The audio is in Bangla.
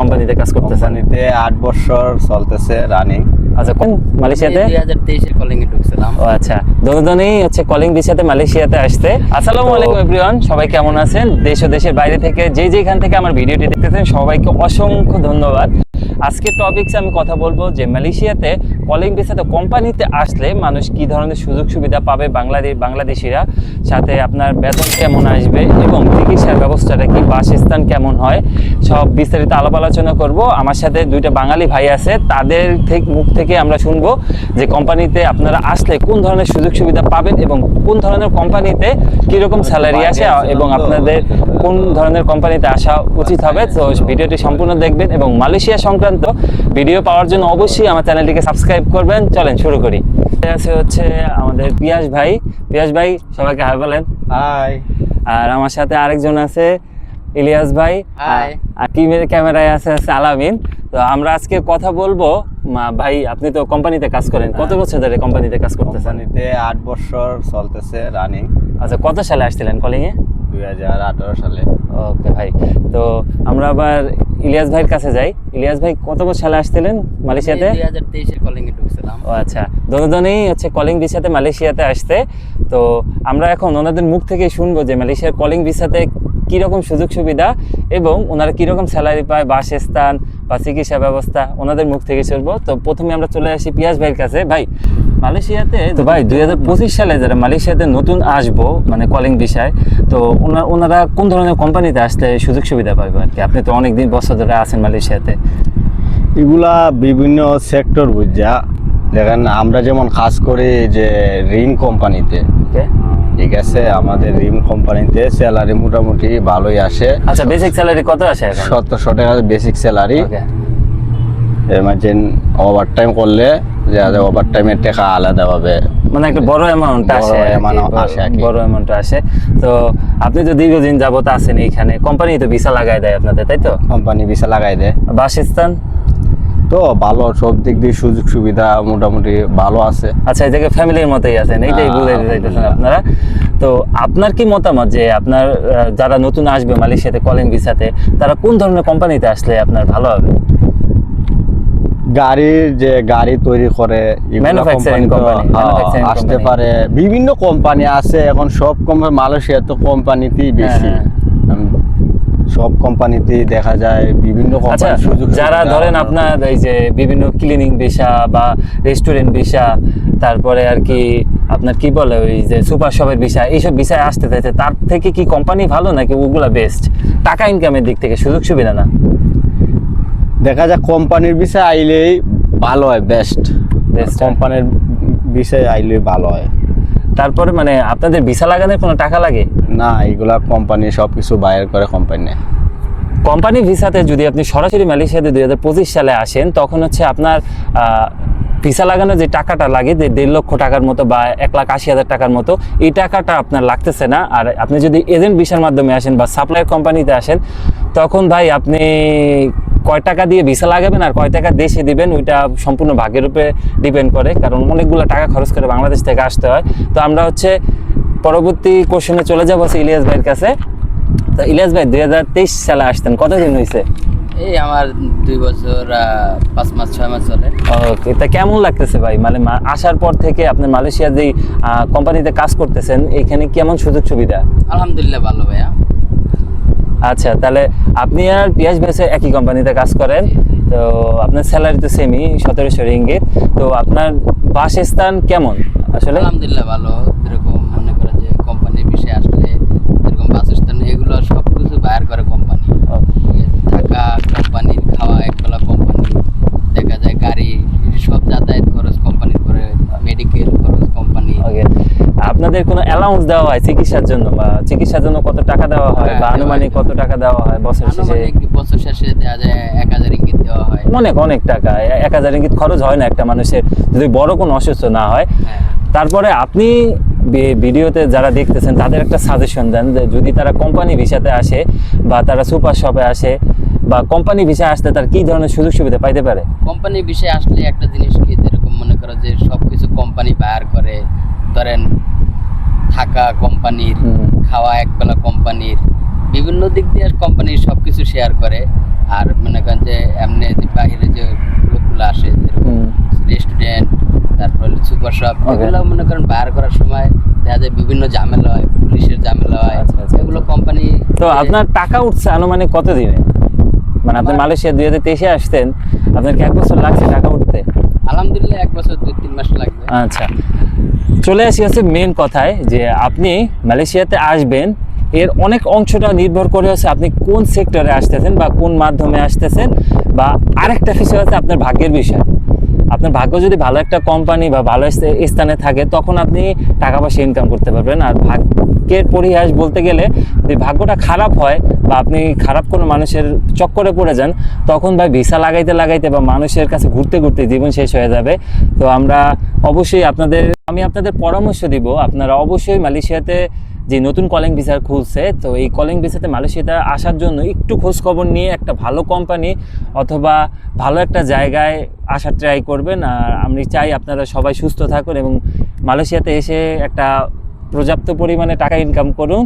কোম্পানিতে কাজ করতেছেন? কোম্পানিতে 8 বছর চলতেছে রানিং আচ্ছা কোন মালয়েশিয়াতে? দুই হাজার কলিং এ ঢুকছিলাম। ও আচ্ছা। দুজনেই হচ্ছে কলিং ভিসাতে মালয়েশিয়াতে আসতে আসসালামু আলাইকুম এভরিওয়ান সবাই কেমন আছেন? দেশ ও দেশের বাইরে থেকে যে যেখান থেকে আমার ভিডিওটি দেখতেছেন সবাইকে অসংখ্য ধন্যবাদ। আজকে টপিকস আমি কথা বলব যে মালয়েশিয়াতে কলিং ভিসাতে কোম্পানিতে আসলে মানুষ কি ধরনের সুযোগ সুবিধা পাবে বাংলাদেশ বাংলাদেশিরা? সাথে আপনার বেতন কেমন আসবে এবং চিকিৎসার ব্যবস্থাটা কি? বাসস্থান কেমন হয়? সব বিস্তারিত আলাপ আলোচনা করব। আমার সাথে দুইটা বাঙালি ভাই আছে। তাদের থেকে মুখ থেকে আমরা শুনব যে কোম্পানিতে আপনারা আসলে কোন ধরনের সুযোগ সুবিধা পাবেন এবং কোন ধরনের কোম্পানিতে কীরকম স্যালারি আসে এবং আপনাদের কোন ধরনের কোম্পানিতে আসা উচিত হবে। তো ভিডিওটি সম্পূর্ণ দেখবেন এবং মালয়েশিয়া সংক্রান্ত ভিডিও পাওয়ার জন্য অবশ্যই আমার চ্যানেলটিকে সাবস্ক্রাইব করবেন। চলেন শুরু করি। আছে হচ্ছে আমাদের পিয়াস ভাই। পিয়াস ভাই সবাইকে হাই বলেন। হাই আর আমার সাথে আরেকজন আছে ইলিয়াস ভাই. আর টিমের ক্যামেরায় আছে আছে আলামিন। তো আমরা আজকে কথা বলব মা, ভাই আপনি তো কোম্পানিতে কাজ করেন। কত বছর ধরে কোম্পানিতে কাজ করতেছেন? কোম্পানিতে আট বছর চলতেছে রানিং আচ্ছা কত সালে আসছিলেন কলিং এ দুই হাজার আঠারো সালে। ওকে ভাই। তো আমরা আবার ইলিয়াস ভাইয়ের কাছে যাই। ইলিয়াস ভাই কত বছর সালে আসছিলেন মালয়েশিয়াতে? দুই হাজার তেইশের কলিং এ ঢুকছিলাম। ও আচ্ছা দুজনেই হচ্ছে কলিং ভিসাতে মালয়েশিয়াতে আসতে তো আমরা এখন ওনাদের মুখ থেকে শুনব যে মালয়েশিয়ার কলিং ভিসাতে কীরকম সুযোগ সুবিধা এবং ওনারা কীরকম স্যালারি পায় বাসস্থান বা চিকিৎসা ব্যবস্থা ওনাদের মুখ থেকে শুনব। তো প্রথমে আমরা চলে আসি পিয়াস ভাইয়ের কাছে। ভাই মালয়েশিয়াতে তো ভাই দুই হাজার পঁচিশ সালে যারা মালয়েশিয়াতে নতুন আসব মানে কলিং বিষয় তো ওনা- ওনারা কোন ধরনের কোম্পানিতে আসলে সুযোগ সুবিধা পাবে আর কি? আপনি তো অনেক দিন বছর ধরে আছেন মালয়েশিয়াতে। এগুলা বিভিন্ন সেক্টর বুঝা। দেখেন আমরা যেমন কাজ করি যে রিং কোম্পানিতে ঠিক আছে? আমাদের রিম কোম্পানিতে স্যালারি মোটামুটি ভালোই আসে। আচ্ছা বেসিক স্যালারি কত আসে এখন? সতেরোশো টাকা বেসিক স্যালারি ওকে। ইমার্জেন ওভার টাইম করলে যে ওভার টাইমের টাকা আলাদাভাবে মানে একটা বড় অ্যামাউন্ট আসে বড়- অ্যামাউন্ট আসে। তো আপনি তো দীর্ঘদিন যাবত আছেন এইখানে কোম্পানি তো ভিসা লাগাই দেয় আপনাদের তাই তো? কোম্পানি ভিসা লাগাই দেয়। বাসস্থান? তো ভালো সব দিক দিয়ে সুযোগ সুবিধা মোটামুটি ভালো আছে। আচ্ছা এই ফ্যামিলির মতোই আছেন এইটাই হ্যাঁ, যাইতেছেন আপনারা। তো আপনার কি মতামত যে আপনার যারা নতুন আসবে মালয়েশিয়াতে কলিং ভিসাতে তারা কোন ধরনের কোম্পানিতে আসলে আপনার ভালো হবে? গাড়ির যে গাড়ি তৈরি করে হ্যাঁ, আসতে পারে। বিভিন্ন কোম্পানি আছে এখন সব কোম্পানি মালয়েশিয়া তো কোম্পানিতেই বেশি। হ্যাঁ, সব কোম্পানিতেই দেখা যায় বিভিন্ন আচ্ছা সুযোগ যারা ধরেন আপনার এই যে বিভিন্ন ক্লিনিং ভিসা বা রেস্টুরেন্ট ভিসা তারপরে আর কি আপনার কি বলে ওই যে সুপার শপের ভিসা এইসব বিষয় আসতে চাইছে তার থেকে কি কোম্পানি ভালো নাকি ওগুলা বেস্ট টাকা ইনকামের দিক থেকে সুযোগ সুবিধা না? দেখা যাক কোম্পানির বিষয়ে আইলেই ভালো হয় বেস্ট হয়। কোম্পানির বিষয়ে আইলে ভালো হয়। তারপরে মানে আপনাদের ভিসা লাগানোর কোনো টাকা লাগে? না এগুলা কোম্পানি সব কিছু বাইর করে কোম্পানি কোম্পানি ভিসাতে যদি আপনি সরাসরি মালয়েশিয়াতে দুই হাজার পঁচিশ সালে আসেন তখন হচ্ছে আপনার ভিসা লাগানোর যে টাকাটা লাগে যে দেড় লক্ষ টাকার মতো বা এক লাখ আশি হাজার টাকার মতো এই টাকাটা আপনার লাগতেছে না। আর আপনি যদি এজেন্ট ভিসার মাধ্যমে আসেন বা সাপ্লায়ার কোম্পানিতে আসেন তখন ভাই আপনি কয় টাকা দিয়ে ভিসা লাগাবেন আর কয় টাকা দেশে দিবেন ওইটা সম্পূর্ণ ভাগের উপরে ডিপেন্ড করে কারণ অনেকগুলো টাকা খরচ করে বাংলাদেশ থেকে আসতে হয়। তো আমরা হচ্ছে পরবর্তী কোশ্চেনে চলে যাব হচ্ছে ইলিয়াস ভাইয়ের কাছে। তো ইলিয়াস ভাই দুই হাজার তেইশ সালে আসতেন কতদিন হয়েছে এই আমার দুই বছর পাঁচ মাস ছয় মাস চলে। ওকে তা কেমন লাগতেছে ভাই? মানে আসার পর থেকে আপনি মালয়েশিয়ার যেই কোম্পানিতে কাজ করতেছেন এখানে কেমন সুযোগ সুবিধা আলহামদুলিল্লাহ ভালো ভাইয়া। আচ্ছা তাহলে আপনি আর পিয়াস ভেসে একই কোম্পানিতে কাজ করেন। তো আপনার স্যালারি তো সেমি সতেরোশো রিঙ্গিত তো আপনার বাসস্থান কেমন আসলে? আলহামদুলিল্লাহ ভালো। এরকম মনে করে যে কোম্পানির বিষয়ে আসলে এরকম বাসস্থান এগুলো সব কিছু বায়ার করে কোম্পানি থাকা কোম্পানির খাওয়া একবেলা কোম্পানি দেখা যায় গাড়ি সব যাতায়াত খরচ কোম্পানির করে মেডিকেল খরচ কোম্পানি ওকে আপনাদের কোনো অ্যালাউন্স দেওয়া হয় চিকিৎসার জন্য বা চিকিৎসার জন্য কত টাকা দেওয়া হয় হ্যাঁ, বা আনুমানিক কত টাকা দেওয়া হয় বছর শেষে? বছর শেষে দেওয়া যায় এক হাজার ইঙ্গিত দেওয়া হয়। অনেক অনেক টাকা। এক হাজার ইঙ্গিত খরচ হয় না একটা মানুষের। যদি বড় কোনো অসুস্থ না হয় হ্যাঁ। তারপরে আপনি ভিডিওতে যারা দেখতেছেন তাদের একটা সাজেশন দেন যে যদি তারা কোম্পানি ভিসাতে আসে বা তারা সুপার শপে আসে বা কোম্পানি ভিসা আসতে তার কি ধরনের সুযোগ সুবিধা পাইতে পারে? কোম্পানি বিষয়ে আসলে একটা জিনিস কি যেরকম মনে করো যে সব কিছু কোম্পানি বায়ার করে। ধরেন থাকা কোম্পানির। খাওয়া একবেলা কোম্পানির বিভিন্ন দিক দিয়ে কোম্পানি সব কিছু শেয়ার করে। আর মনে করেন যে এমনি বাইরে যে লোকগুলো আসে যেরকম রেস্টুরেন্ট তারপর সুপার শপ এগুলো মনে করেন বাইর করার সময় দেখা যায় বিভিন্ন ঝামেলা হয় পুলিশের ঝামেলা হয় আচ্ছা, আচ্ছা, এগুলো কোম্পানি তো আপনার টাকা উঠছে আনুমানিক কত দিনে মানে আপনি মালয়েশিয়া দুই হাজার তেইশে আসতেন আপনার কি এক বছর লাগছে টাকা উঠতে? আলহামদুলিল্লাহ এক বছর দুই তিন মাস লাগবে। আচ্ছা। চলে আসি হচ্ছে মেন কথায়, যে আপনি মালয়েশিয়াতে আসবেন, এর অনেক অংশটা নির্ভর করে হচ্ছে আপনি কোন সেক্টরে আসতেছেন বা কোন মাধ্যমে আসতেছেন বা আরেকটা বিষয় হচ্ছে আপনার ভাগ্যের বিষয়। আপনার ভাগ্য যদি ভালো একটা কোম্পানি বা ভালো স্থানে থাকে, তখন আপনি টাকা পয়সা ইনকাম করতে পারবেন। আর ভাগ্যের পরিহাস বলতে গেলে, যদি ভাগ্যটা খারাপ হয় বা আপনি খারাপ কোনো মানুষের চক্করে পড়ে যান, তখন ভাই ভিসা লাগাইতে লাগাইতে বা মানুষের কাছে ঘুরতে ঘুরতে জীবন শেষ হয়ে যাবে। তো আমরা অবশ্যই আপনাদের, আমি আপনাদের পরামর্শ দিব। আপনারা অবশ্যই মালয়েশিয়াতে যে নতুন কলিং ভিসা খুলছে, তো এই কলিং ভিসাতে মালয়েশিয়াতে আসার জন্য একটু খোঁজ খবর নিয়ে একটা ভালো কোম্পানি অথবা ভালো একটা জায়গায় আসার ট্রাই করবেন। আর আমি চাই আপনারা সবাই সুস্থ থাকুন এবং মালয়েশিয়াতে এসে একটা পর্যাপ্ত পরিমাণে টাকা ইনকাম করুন।